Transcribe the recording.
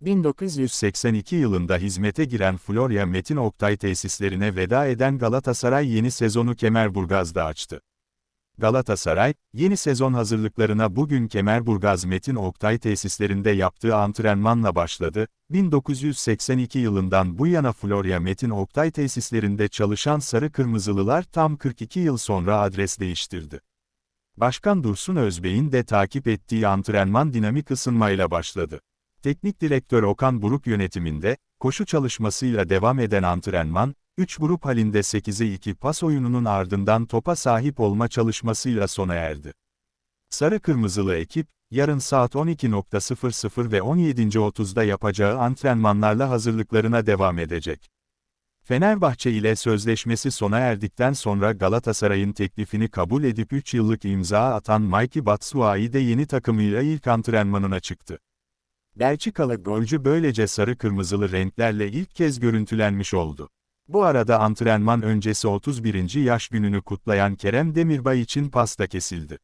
1982 yılında hizmete giren Florya Metin Oktay tesislerine veda eden Galatasaray yeni sezonu Kemerburgaz'da açtı. Galatasaray, yeni sezon hazırlıklarına bugün Kemerburgaz Metin Oktay tesislerinde yaptığı antrenmanla başladı. 1982 yılından bu yana Florya Metin Oktay tesislerinde çalışan Sarı Kırmızılılar tam 42 yıl sonra adres değiştirdi. Başkan Dursun Özbey'in de takip ettiği antrenman dinamik ısınmayla başladı. Teknik direktör Okan Buruk yönetiminde, koşu çalışmasıyla devam eden antrenman, 3 grup halinde 8'e 2 pas oyununun ardından topa sahip olma çalışmasıyla sona erdi. Sarı Kırmızılı ekip, yarın saat 12.00 ve 17.30'da yapacağı antrenmanlarla hazırlıklarına devam edecek. Fenerbahçe ile sözleşmesi sona erdikten sonra Galatasaray'ın teklifini kabul edip 3 yıllık imza atan Mikey Batshuayi de yeni takımıyla ilk antrenmanına çıktı. Belçikalı golcü böylece sarı-kırmızılı renklerle ilk kez görüntülenmiş oldu. Bu arada antrenman öncesi 31. yaş gününü kutlayan Kerem Demirbay için pasta kesildi.